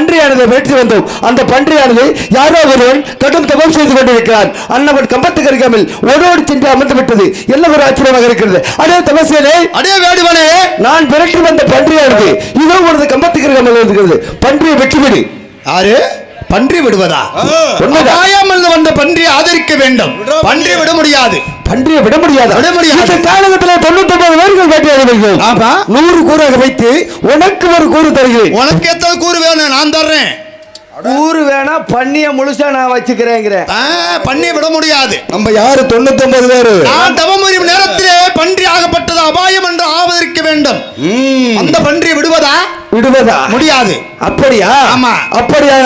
பன்றியானதை வெற்றி வந்தோம். அந்த பன்றியானது யாரோ ஒருவன் கடும் தபம் செய்து கொண்டிருக்கிறான். அன்னவன் கம்பத்துக்கு அருகாமல் ஓடோடி சென்று அமர்ந்து விட்டது. என்ன ஒரு ஆச்சரியமாக இருக்கிறது. அதே தபசியனே அடே வேடுவனே நான் விரட்டி வந்த பன்றியானது இதோ உனது கம்பத்துக்கு அருகாமல் இருக்கிறது. பன்றியை வெற்றிவிடு யாரு? பன்றி விடுவதா. அபாயம் வந்த பன்றியை ஆதரிக்க வேண்டும். பன்றி விட முடியாது. பன்றியை விட முடியாது. விட முடியாது. இந்த காலகட்டத்தில் தொண்ணூத்தி ஒன்பது பேர்கள் வேட்டையாடுவீர்கள் ஆமா. நூறு கூறாக வைத்து உனக்கு ஒரு கூறு தருகிறேன். உனக்கு எத்தனை கூறு வேணும் நான் தர்றேன். கூறு வேணா பண்ணிய முழுசா நான் வச்சுக்கிறேங்கிறேன். ஆ, பன்றி விட முடியாது. நம்ம யாரு? தொண்ணூத்தி ஒன்பது பேரு. நான் தவம் புரியும் நேரத்திலே பன்றி ஆகப்பட்டது அபாயம் என்று ஆவதற்கு வேண்டும். அந்த பன்றி விடுவதா? விடுவதா? முடியாது. அப்படியா? ஆமா. அப்படியா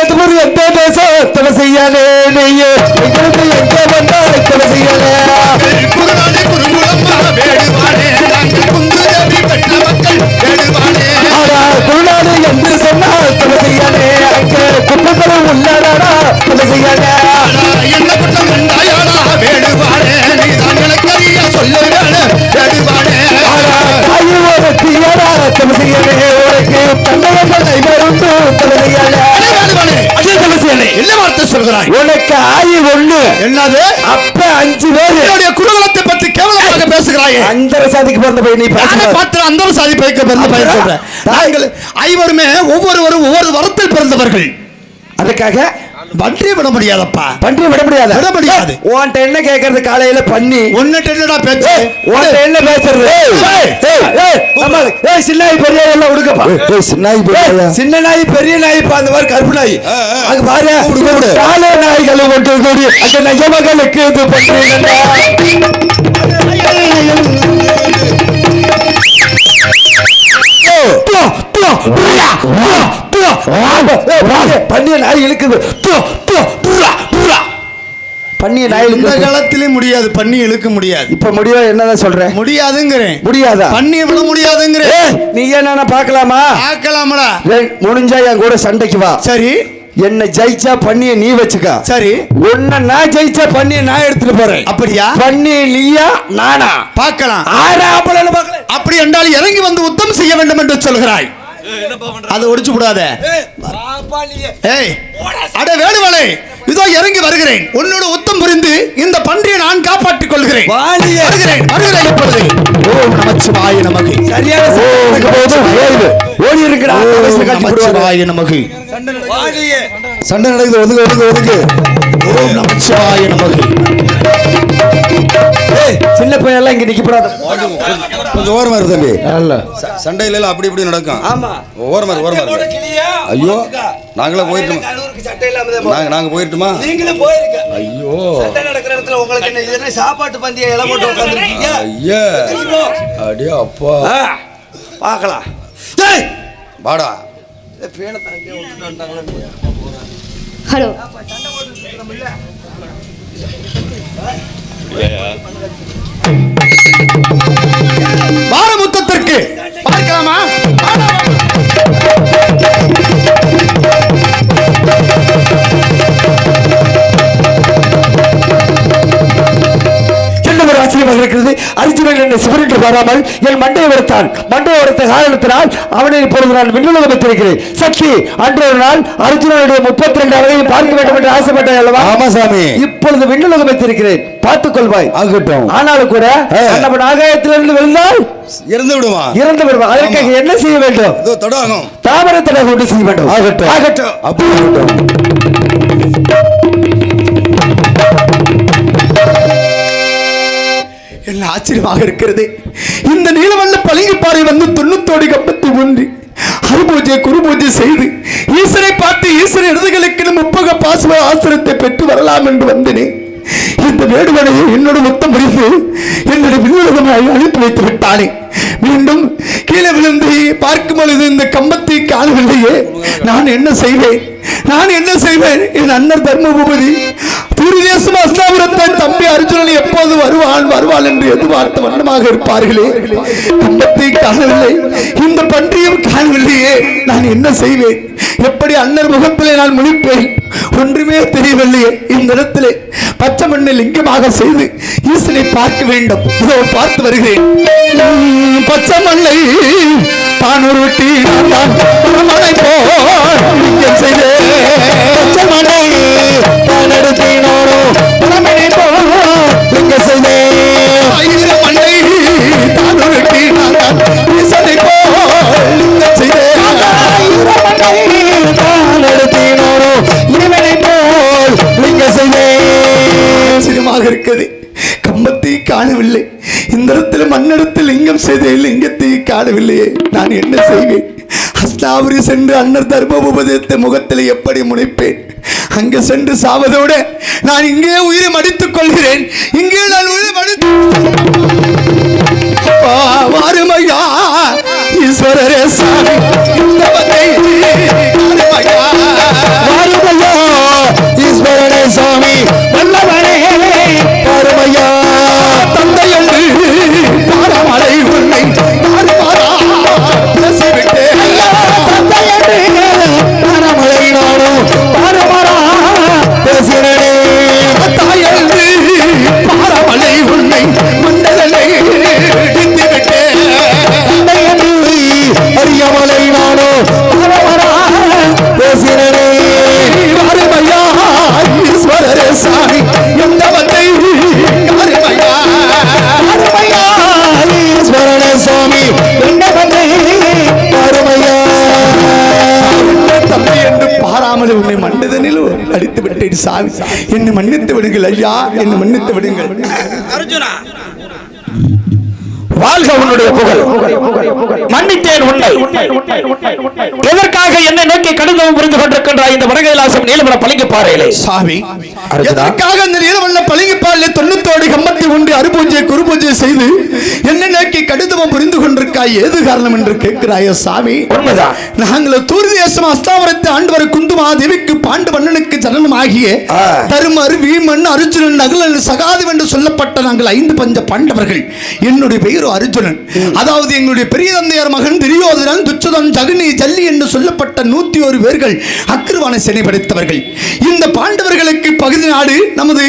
எந்த ஊரு எந்த தேசம் தலை செய்யாலே நீயே? எங்களுக்கு எங்க வந்தா தலை செய்யாலே? குருநாடு குருகுலம்மா வேடுவானே நாங்கள் குந்துதவி பெற்ற மக்கள் வேடுவானே ஆடா குருநாடு என்று சொன்னால் தலை செய்யாலே. அங்க உள்ளாடா தலை செய்யாலே. என்ன குற்றம் கண்டாயாடா சொல்கிறாய் உனக்கு ஆயு ஒண்ணு. என்னது? அப்ப அஞ்சு பேரு. என்னுடைய குருகுலத்தை பற்றி கேவலமாக பேசுகிறாயே. அந்த சாதிக்கு பிறந்த போய் நீ பார்த்து அந்த சாதி பைக்க பிறந்த பையன் சொல்றேன் நாங்கள் ஐவருமே ஒவ்வொருவரும் ஒவ்வொரு வரத்தில் பிறந்தவர்கள். அதுக்காக பன்றி விட முடியாதப்பா பன்றி விட முடியாது விட முடியாது. உன்கிட்ட என்ன கேக்குறது காலையில பண்ணி ஒன்னுட்டு என்னடா பேச்சு உன்கிட்ட என்ன பேசுறது ஏய், சின்ன நாய் பெரிய நாய் எல்லாம் உடுக்கப்பா ஏய், சின்ன நாய் பெரிய நாய் பா, அந்த மாதிரி கருப்பு நாய் அங்க பாரு காலை நாய்களை ஒன்று கூடி அந்த நய மகளுக்கு இது பண்றீங்க பண்ணிய நாய் இழுக்குது து, பண்ணிய நாய் இந்த காலத்திலே முடியாது பண்ணி இழுக்க முடியாது இப்ப முடியும் என்னதான் சொல்றேன் முடியாதுங்கிறேன் முடியாதா பண்ணி விட முடியாதுங்கிறேன் நீ என்ன பார்க்கலாமா ஆக்கலாமடா முடிஞ்சா என் கூட சண்டைக்கு வா சரி என்ன ஜெயிச்சா பண்ணிய நீ வச்சுக்க சரி உன்ன நான் ஜெயிச்சா பண்ணிய நான் எடுத்துட்டு போறேன் அப்படியா பண்ணி நீயா நானா பார்க்கலாம் ஆறா பார்க்கல அப்படி என்றால் இறங்கி வந்து உத்தம் செய்ய வேண்டும் என்று சொல்கிறாய் அதை ஒடிச்சு விடாத. ஏய் அட வேடுவலை இதோ இறங்கி வருகிறேன். உன்னோட உத்தம் புரிந்து இந்த பன்றியை நான் காப்பாற்றிக் கொள்கிறேன். வருகிறேன் வருகிறேன் இப்பொழுது. ஓம் நமச்சிவாய நமக்கு போதும் ஓடு. போடுவாங்க. நமச்சிவாய நமக்கு சண்டை நடக்குது. ஒதுக்கு ஒதுக்கு ஒதுக்கு ஓம் நமச்சிவாய நமக்கு சின்ன பையன் எல்லாம் இங்க நிக்கப்படாத. கொஞ்சம் ஓரமா இரு தம்பி. அல்ல. ச- சண்டையில எல்லாம் அப்படி இப்படி நடக்கும். ஆமா. ஓரமா இரு, ஓரமா இரு. ஐயோ நாங்களே போயிருட்டோமா நாங்க நாங்க போயிருட்டுமா நீங்களும் போயிருக்க ஐயோ. சண்டை நடக்கிற இடத்துல உங்களுக்கு என்ன இது என்ன சாப்பாட்டு பந்திய இலை போட்டு உட்காந்துருக்கீங்க ஐயா. அடியே அப்பா. பார்க்கலாம். வாடா. ஹலோ. வாரமுத்தத்திற்கு பார்க்கலாமா என்ன ஒரு ஆச்சரியமாக இருக்கிறது அர்ஜுனன் என்னை சிவரிட்டு வராமல் என் மண்டையை உடைத்தான். மண்டையை உடைத்த காரணத்தினால் அவனை இப்பொழுது நான் விண்ணுலகம் வைத்திருக்கிறேன். சக்தி அன்று ஒரு நாள் அர்ஜுனனுடைய முப்பத்தி ரெண்டு அழகையும் பார்க்க வேண்டும் என்று ஆசைப்பட்டேன் அல்லவா? ஆமா சாமி. இப்பொழுது விண்ணுலகம் வைத்திருக்கிறேன். பார்த்துக் கொள்வாய் ஆகட்டும். ஆனாலும் கூட நம்ம ஆகாயத்திலிருந்து விழுந்தால் இறந்து விடுமா? இறந்து விடுவான். அதற்காக என்ன செய்ய வேண்டும்? இதோ தடாகம். தாமரத்தினை கொண்டு செய்ய வேண்டும். ஆகட்டும். ஆகட்டும். அப்படி என்ன ஆச்சரியமாக இருக்கிறது. இந்த நீலவண்ண பளிங்குப்பாறை வந்து தொண்ணூத்தோடி கப்பத்தை ஒன்றி அருபூஜை குருபூஜை செய்து ஈசனை பார்த்து ஈசன் இடதுகளுக்கு முப்பக பாசுவ ஆசிரத்தை பெற்று வரலாம் என்று வந்தனே இந்த வேடுவனையை என்னோட மொத்தம் முடித்து என்னுடைய விண்ணுலகமாய் அனுப்பி வைத்து விட்டானே. மீண்டும் கீழே விழுந்து பார்க்கும் பொழுது இந்த கம்பத்தை காணவில்லையே. நான் என்ன செய்வேன்? நான் என்ன செய்வேன்? என் அண்ணன் தர்மபூபதி தூரிதேசம் அஸ்தாபுரத்தை தம்பி அர்ஜுனன் எப்போது வருவான் வருவாள் என்று எதிர்பார்த்த வண்ணமாக இருப்பார்களே. கம்பத்தை காணவில்லை. இந்த பன்றியும் காணவில்லையே. நான் என்ன செய்வேன்? எப்படி அண்ணர் முகத்திலே நான் முடிப்பேன் ஒன்றுமே தெரியவில்லையே. இந்த இடத்திலே பச்சை மண்ணை லிங்கமாக செய்து ஈசனை பார்க்க வேண்டும். இதோ பார்த்து வருகிறேன். பச்சை மண்ணை தான் உருட்டி மலை போல் செய்தே பச்சை மண்ணை தான் எடுத்தினோரோ புறமணி போல் லிங்க செய்தே மண்ணை தான் உருட்டி ஈசனை போல் லிங்க செய்தே மண்ணை இருக்குது கம்பத்தை காணவில்லை. இந்திரத்தில் இடத்துல மண்ணிடத்தில் லிங்கம் செய்த லிங்கத்தை காணவில்லையே. நான் என்ன செய்வேன்? அஸ்தாபுரி சென்று அன்னர் தர்ம உபதேசத்தை முகத்தில் எப்படி முனைப்பேன்? அங்கு சென்று சாவதோடு நான் இங்கே உயிரை மடித்துக் கொள்கிறேன். இங்கே நான் உயிரை மடித்து வாருமையா ஈஸ்வரரே சாமி இந்த வகை வாருமையா. வாருமையா ஈஸ்வரனே சாமி வல்லவனே. அடித்து விட்டேன் சாமி. என்னை மன்னித்து விடுங்கள் ஐயா என்னை மன்னித்து விடுங்கள். அர்ஜுனா. வாழ்க உன்னுடைய புகழ். மன்னித்தேன் உன்னை. எதற்காக என்னை நோக்கி கடிதம் புரிந்து கொண்டிருக்கின்றாய் இந்த வடகைலாசம் நீலமல பழங்கி பாறையிலே? சாமி. எதற்காக அந்த நீலவண்ண பழங்கிப்பாலில் தொண்ணூத்தோடு கம்பத்தி உண்டு அருபூஜை குருபூஜை செய்து என்ன நோக்கி கடிதமும் புரிந்து கொண்டிருக்காய்? ஏது காரணம் என்று கேட்கிறாயோ சாமி. நாங்கள் தூர் தேசம் அஸ்தாவரத்தை ஆண்டவர் குந்துமா தேவிக்கு பாண்டு மன்னனுக்கு ஜனனம் ஆகிய ஆ. தருமர் வீமன் அர்ஜுனன் நகுலன் சகாதேவ் என்று சொல்லப்பட்ட நாங்கள் ஐந்து பஞ்ச பாண்டவர்கள். என்னுடைய பெயர் அர்ஜுனன் அதாவது எங்களுடைய பெரிய தந்தையார் மகன் துரியோதனன் துச்சதன் ஜகுனி ஜல்லி என்று சொல்லப்பட்ட நூத்தி ஒரு பேர்கள் அக்ருவான சினை படைத்தவர்கள். இந்த பாண்டவர்களுக்கு பகுதி நாடு நமது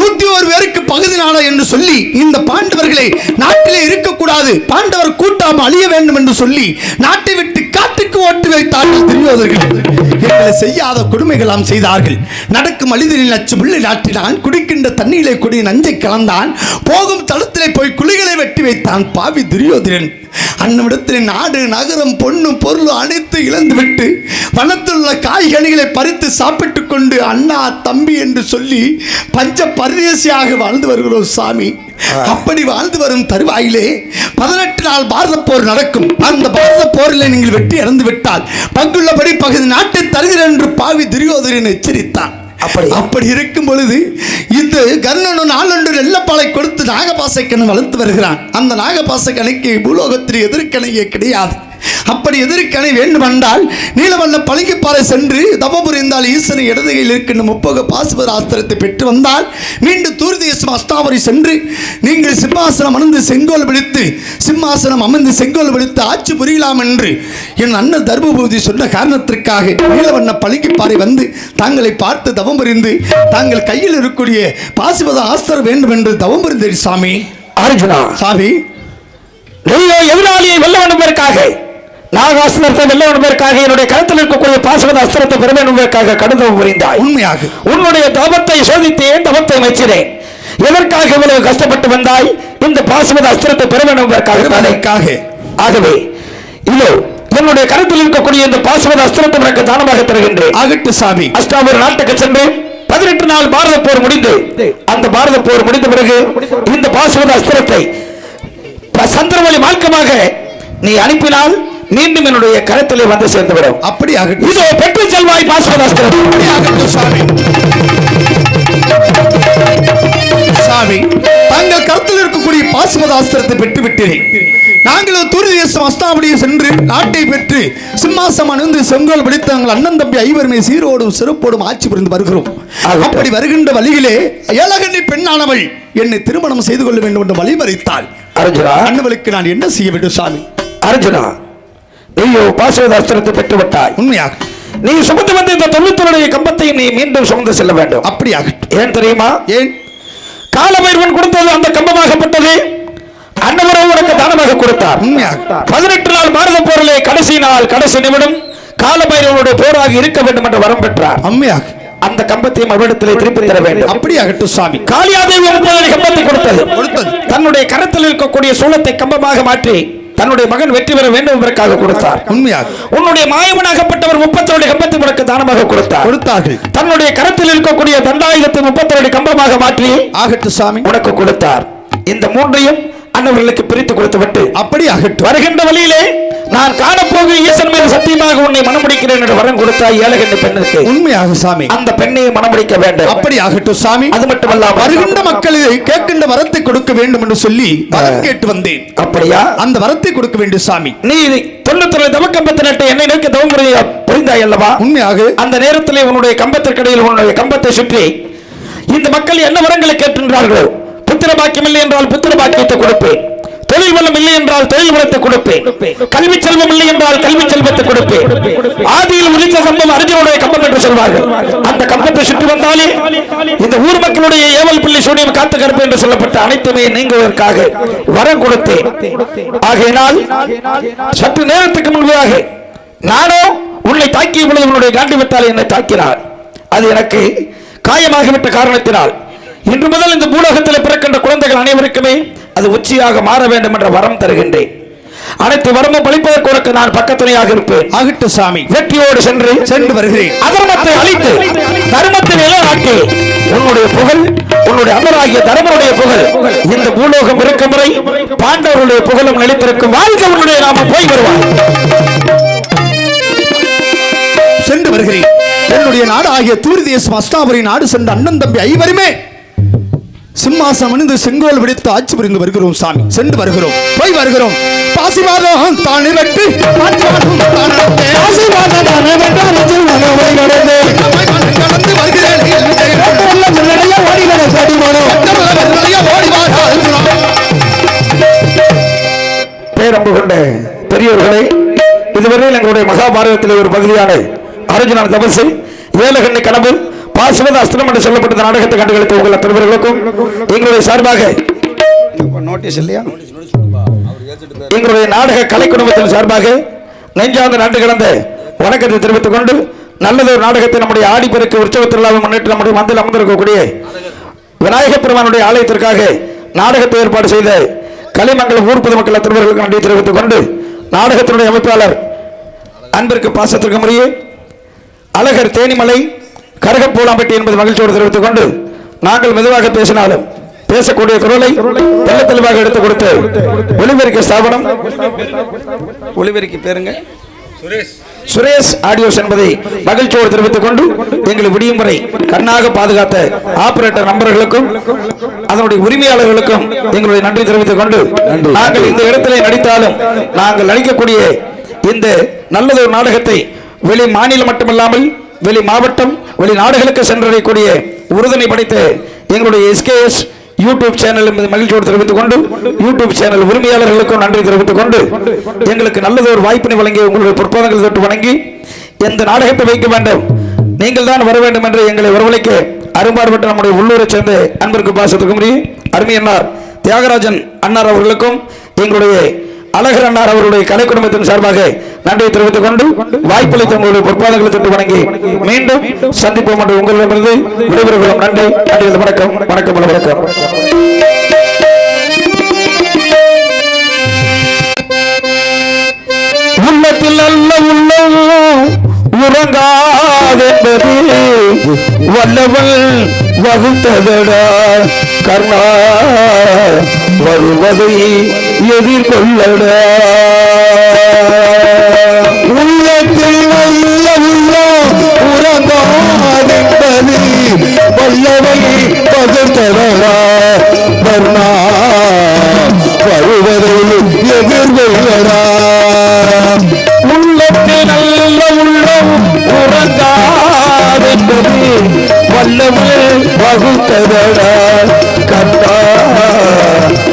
நூத்தி ஒரு பேருக்கு பகுதி நாடு என்று சொல்லி இந்த பாண்டவர்களை நாட்டிலே இருக்கக்கூடாது. பாண்டவர் கூட்டாம அழிய வேண்டும் என்று சொல்லி நாட்டை விட்டு காட்டுக்கு ஓட்டு வைத்தார்கள் துரியோதர்கள். எங்களை செய்யாத கொடுமைகளாம் செய்தார்கள். நடக்கும் மனிதனின் அச்சு முள்ளை நாட்டினான் குடிக்கின்ற தண்ணீரை குடி நஞ்சை கலந்தான். போகும் தளத்திலே போய் குழிகளை வெட்டி வைத்தான். பாவி துரியோதரன் அன்னமிடத்தில் நாடு நகரம் பொண்ணு பொருள் அனைத்து இழந்துவிட்டு வனத்தில் உள்ள காய்கனிகளை பறித்து சாப்பிட்டுக் கொண்டு அண்ணா தம்பி என்று சொல்லி பஞ்ச பரதேசியாக வாழ்ந்து வருகிறோம் சாமி. அப்படி வாழ்ந்து வரும் தருவாயிலே பதினெட்டு நாள் பாரத போர் நடக்கும். அந்த பாரத போரில் நீங்கள் வெற்றி இறந்து விட்டால் பங்குள்ளபடி பகுதி நாட்டை தருகிறேன் என்று பாவி துரியோதரன் எச்சரித்தான். அப்படி? அப்படி இருக்கும் பொழுது இந்த கர்ணனும் நாளொன்று நெல்லப்பாலை கொடுத்து நாகபாசைக்கணன் வளர்த்து வருகிறான் அந்த நாகபாசக்கணைக்கு பூலோகத்தில் எதிர்க்கணையே கிடையாது அப்படி எதிர்க்கணை வேண்டுமென்றால் நீலவண்ண பழங்கிப்பாறை சென்று தவபுரிந்தால் ஈசனை இடதுகையில் இருக்கின்ற முப்பக பாசுபர ஆஸ்திரத்தை பெற்று வந்தால் மீண்டும் தூர்தேசம் அஸ்தாவரி சென்று நீங்கள் சிம்மாசனம் அமர்ந்து செங்கோல் பிடித்து சிம்மாசனம் அமர்ந்து செங்கோல் பிடித்து ஆட்சி புரியலாம் என்று என் அண்ணன் தர்மபூதி சொன்ன காரணத்திற்காக நீலவண்ண பழங்கிப்பாறை வந்து தாங்களை பார்த்து தவம் புரிந்து தாங்கள் கையில் இருக்கக்கூடிய பாசுபத ஆஸ்திரம் வேண்டும் என்று தவம் புரிந்தேன் சாமி. அர்ஜுனா. சாமி. எதிராளியை வெல்ல வேண்டும் என்பதற்காக வெல்ல வேண்டும் என்பதற்காக என்னுடைய கருத்தில் இருக்கக்கூடிய பாசுவத அஸ்திரத்தை பெற வேண்டும் என்பதற்காக கடிதம் புரிந்தாய் உண்மையாக. உன்னுடைய தவத்தை சோதித்தேன் தவத்தை மெச்சினேன்? எதற்காக இவ்வளவு கஷ்டப்பட்டு வந்தாய்? இந்த பாசுவத அஸ்திரத்தை பெற வேண்டும் என்பதற்காக? அதற்காக ஆகவே இதோ என்னுடைய கருத்தில் இருக்கக்கூடிய இந்த பாசுவத அஸ்திரத்தை உனக்கு தானமாக தருகின்றேன். ஆகட்டு சாமி. அஷ்டாபுர நாட்டுக்கு சென்று பதினெட்டு நாள் பாரத போர் முடிந்து அந்த பாரத போர் முடிந்த பிறகு இந்த பாசுவத அஸ்திரத்தை சந்திரவழி மார்க்கமாக நீ அனுப்பினால் மீண்டும் என்னுடைய கரத்திலே வந்து சேர்ந்துவிடும். அப்படி ஆகட்டும் இதோ பெற்று செல்வாய் பாசுவத அஸ்திரம் அப்படி ஆகட்டும் சாமி. சாமி தாங்கள் கருத்தில் இருக்கக்கூடிய பாசுமத ஆஸ்திரத்தை பெற்று விட்டேன் நாங்கள் தூரி தேசம் அஸ்தாபடியை சென்று நாட்டை பெற்று சிம்மாசம் அணிந்து செங்கோல் பிடித்து நாங்கள் அண்ணன் தம்பி ஐவருமே சீரோடும் சிறப்போடும் ஆட்சி புரிந்து வருகிறோம். அப்படி வருகின்ற வழியிலே ஏழகண்ணி பெண்ணானவள் என்னை திருமணம் செய்து கொள்ள வேண்டும் என்று வழிமறித்தாள். அர்ஜுனா. அண்ணவளுக்கு நான் என்ன செய்ய வேண்டும் சாமி? அர்ஜுனா. நீயோ பாசுவத அஸ்திரத்தை பெற்று விட்டாய் உண்மையாக. நீ சுமந்து வந்த இந்த தொண்ணூத்தொருடைய கம்பத்தை நீ மீண்டும் சுமந்து செல்ல வேண்டும். அப்படி ஆகட்டும் ஏன் தெரியுமா? ஏன்? காலபைரவன் கொடுத்தது அந்த கம்பமாகப்பட்டது. அன்னவரம் உனக்கு தானமாக கொடுத்தார். பதினெட்டு நாள் பாரத போரிலே கடைசி நாள் கடைசி நிமிடம் காலபைரவனுடைய போராக இருக்க வேண்டும் என்று வரம் பெற்றார். அம்மையாக அந்த கம்பத்தையும் அவரிடத்திலே திருப்பி தர வேண்டும். அப்படி ஆகட்டும் சாமி காளியாதேவி கம்பத்தை கொடுத்தது. கொடுத்தது. தன்னுடைய கரத்தில் இருக்கக்கூடிய சூளத்தை கம்பமாக மாற்றி தன்னுடைய மகன் வெற்றி பெற வேண்டும் என்பதற்காக கொடுத்தார். உண்மையாக. உன்னுடைய மாயவனாகப்பட்டவர் முப்பத்தோடு கம்பத்தை உனக்கு தானமாக கொடுத்தார். கொடுத்தார்கள். தன்னுடைய கரத்தில் இருக்கக்கூடிய தண்டாயுதத்தை முப்பத்தோடு கம்பமாக மாற்றி ஆகட்டும் சாமி. உனக்கு கொடுத்தார். இந்த மூன்றையும் அன்னவர்களுக்கு பிரித்து கொடுத்துவிட்டு அப்படி ஆகட்டும். வருகின்ற வழியிலே நான் காணப்போகும் ஈசன் மீது சத்தியமாக உன்னை மனமுடிக்கிறேன் என்று வரம் கொடுத்தாய் ஏழகண்ட பெண்ணுக்கு. உண்மையாக சாமி. அந்த பெண்ணை மனமுடிக்க வேண்டும். அப்படி ஆகட்டும் சாமி. அது மட்டுமல்ல வருகின்ற மக்கள் கேட்கின்ற வரத்தை கொடுக்க வேண்டும் என்று சொல்லி வரம் கேட்டு வந்தேன். அப்படியா? அந்த வரத்தை கொடுக்க வேண்டும் சாமி. நீ தொண்ணூத்தி தவக்கம்பத்து நட்டு என்னை நோக்கி தவமுறைய புரிந்தாய் அல்லவா? உண்மையாக. அந்த நேரத்திலே உன்னுடைய கம்பத்திற்கடையில் உன்னுடைய கம்பத்தை சுற்றி இந்த மக்கள் என்ன வரங்களை கேட்கின்றார்களோ புத்திர பாக்கியம் இல்லை என்றால் புத்திர பாக்கியத்தை கொடுப்பேன். தொழில் வளம் இல்லை என்றால் தொழில் வளத்தை கொடுப்பேன். கல்வி செல்வம் இல்லை என்றால் கல்வி செல்வத்தை கொடுப்பேன். ஆதியில் உதித்த கம்பம் அறிஞருடைய கம்பம் என்று சொல்வார்கள். அந்த கம்பத்தை சுற்றி வந்தாலே இந்த ஊர் மக்களுடைய ஏவல் பிள்ளை சூனியம் காத்து கருப்பு என்று சொல்லப்பட்ட அனைத்துமே நீங்குவதற்காக வரம் கொடுத்தேன். ஆகையினால் சற்று நேரத்துக்கு முன்பதாக நானோ உன்னை தாக்கிய பொழுது உன்னுடைய காண்டிவத்தால் என்னை தாக்கினார். அது எனக்கு காயமாகிவிட்ட காரணத்தினால் இன்று முதல் இந்த பூலோகத்தில் பிறக்கின்ற குழந்தைகள் அனைவருக்குமே அது உச்சியாக மாற வேண்டும் என்ற வரம் தருகின்றேன். அனைத்து வரமும் பழிப்பதற்கு உனக்கு நான் பக்கத்துணையாக இருப்பேன். ஆகட்டும் சாமி. வெற்றியோடு சென்று சென்று வருகிறேன். அதர்மத்தை அழித்து தர்மத்தை நிலைநாட்டி உன்னுடைய புகழ் உன்னுடைய அமராகிய தர்மனுடைய புகழ் இந்த பூலோகம் இருக்கும் வரை பாண்டவருடைய புகழும் நிலைத்திருக்கும். வாழ்க்கை உன்னுடைய நாம போய் வருவார் சென்று வருகிறேன். என்னுடைய நாடு ஆகிய தூரி தேசம் அஸ்தாபுரி நாடு சென்ற அண்ணன் தம்பி ஐவருமே சிம்மாசனம் அணிந்து செங்கோல் விடுத்து ஆட்சி புரிந்து வருகிறோம் சாமி. சென்று வருகிறோம். போய் வருகிறோம். பாசிவாதம் தானே வெட்டு பேரம்பு கொண்ட பெரியவர்களே இதுவரையில் எங்களுடைய மகாபாரதத்தில் ஒரு பகுதியான அர்ஜுனன் தபசு ஏலகண்ணி கனவு பாசுவத அஸ்திரம் என்று சொல்லப்பட்ட நாடகத்தை கண்டுகளித்த உங்கள் அத்தனைவர்களுக்கும் எங்களுடைய சார்பாக நோட்டீஸ் இல்லையா? எங்களுடைய நாடக கலை குடும்பத்தின் சார்பாக நெஞ்சார்ந்த நாட்டு கலந்த வணக்கத்தை தெரிவித்துக் கொண்டு நல்லது ஒரு நாடகத்தை நம்முடைய ஆடிப்பெருக்கு உற்சவ திருவிழாவை முன்னிட்டு நம்முடைய மந்தில் அமர்ந்திருக்கக்கூடிய விநாயகப் பெருமானுடைய ஆலயத்திற்காக நாடகத்தை ஏற்பாடு செய்த கலைமங்கலம் ஊர் பொதுமக்கள் அத்தனைவர்களுக்கு நன்றி தெரிவித்துக் கொண்டு நாடகத்தினுடைய அமைப்பாளர் அன்பிற்கு பாசத்திற்கு முறையே அழகர் தேனிமலை கரகப்பூலாம்பட்டி என்பது மகிழ்ச்சியோடு தெரிவித்துக் கொண்டு நாங்கள் மெதுவாக பேசினாலும் பேசக்கூடிய குரலை தெள்ள தெளிவாக எடுத்துக் கொடுத்து ஒளிபெருக்க ஸ்தாபனம். ஒளிபெருக்கி பேருங்க. சுரேஷ் ஆடியோஸ் என்பதை மகிழ்ச்சியோடு தெரிவித்துக் கொண்டு எங்களை விடியும் வரை கண்ணாக பாதுகாத்த ஆபரேட்டர் நண்பர்களுக்கும் அதனுடைய உரிமையாளர்களுக்கும் எங்களுடைய நன்றி தெரிவித்துக் கொண்டு நாங்கள் இந்த இடத்திலே நடித்தாலும் நாங்கள் நடிக்கக்கூடிய இந்த நல்லதொரு நாடகத்தை வெளி மாநிலம் மட்டுமல்லாமல் வெளி மாவட்டம் வெளி நாடுகளுக்கு சென்றடையக்கூடிய உறுதுணை படைத்து எங்களுடைய எஸ்கேஎஸ் யூடியூப் சேனல் மகிழ்ச்சியோடு தெரிவித்துக் கொண்டு யூடியூப் சேனல் உரிமையாளர்களுக்கும் நன்றி தெரிவித்துக் கொண்டு எங்களுக்கு நல்லது ஒரு வாய்ப்பினை வழங்கி உங்களுடைய பொற்பாதங்கள் தொட்டு வணங்கி எந்த நாடகத்தை வைக்க வேண்டும் நீங்கள் தான் வர வேண்டும் என்று எங்களை வரவழைக்க அரும்பாடுபட்ட நம்முடைய உள்ளூரை சேர்ந்த அன்பிற்கு பாசத்துக்கும் முறி அருமையன்னார் தியாகராஜன் அன்னார் அவர்களுக்கும் எங்களுடைய அழகர் அண்ணார் அவருடைய கலை குடும்பத்தின் சார்பாக நன்றியை தெரிவித்துக் கொண்டு வாய்ப்பளித்த உங்களுடைய பொற்பாதங்களை தொட்டு வணங்கி மீண்டும் சந்திப்போம் என்று உங்களிடமிருந்து விடைபெறுகிறோம். நன்றி. நன்றி வணக்கம். வணக்கம் வணக்கம். உள்ளத்தில் நல்ல உள்ளம் உறங்காதென்பது வல்லவள் வகுத்ததடா. கர்ணா வருவதை எதிர்கொள்ளடா. உள்ளத்தில் நல்ல உள்ளம் உறங்காதென்பது வல்லவை வகுத்ததடா வர்ணா வருவதை எதிர்கொள்ளடா. உள்ளத்தில் நல்ல உள்ளம் உறங்காதென்பது வல்லமே வகுத்ததடா கண்ணா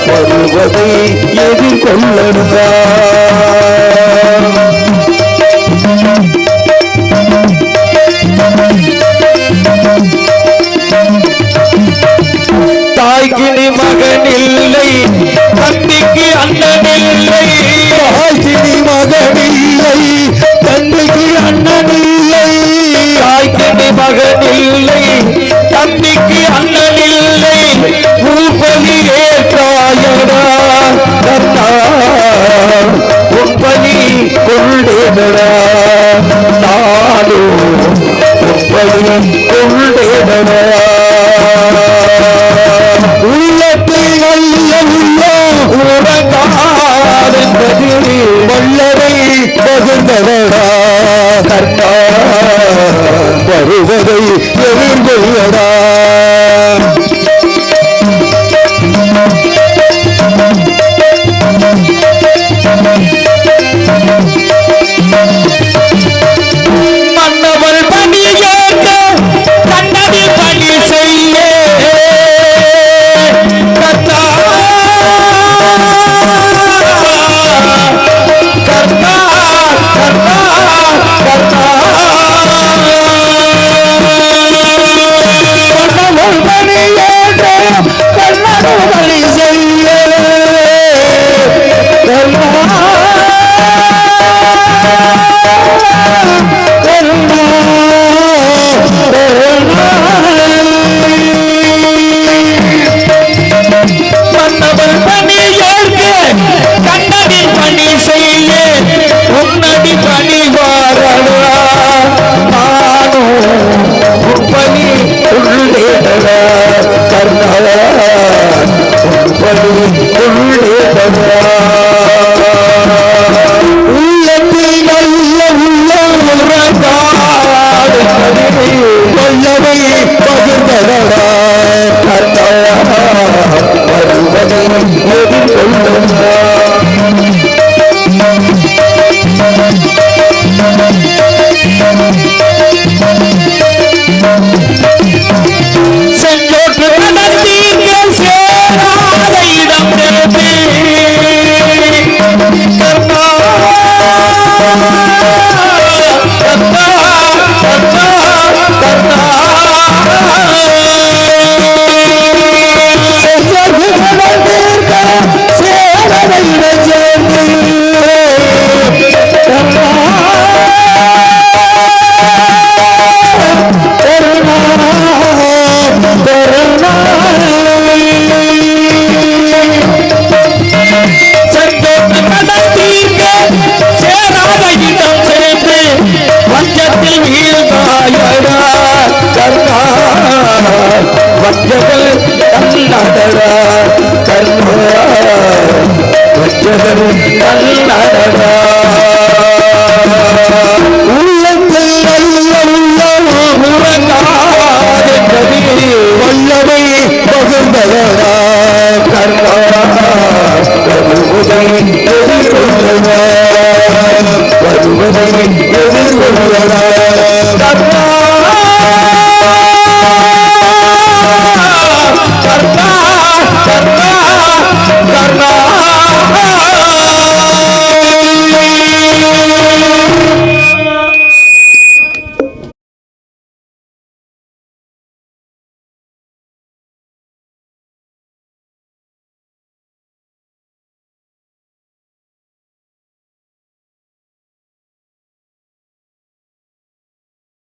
வருவதை எதிர்கொள்ளடுதா தாய்கிளி மகன் இல்லை தம்பிக்கு அண்ணன் இல்லை தாய்கிளி மகன் இல்லை தந்தைக்கு அண்ணன் இல்லை தாய்கிளி மகன் இல்லை உப்பலி ஏற்றாயடா கத்தா உப்பலி கொண்டேடா நாளோ உப்பலி கொண்டேடா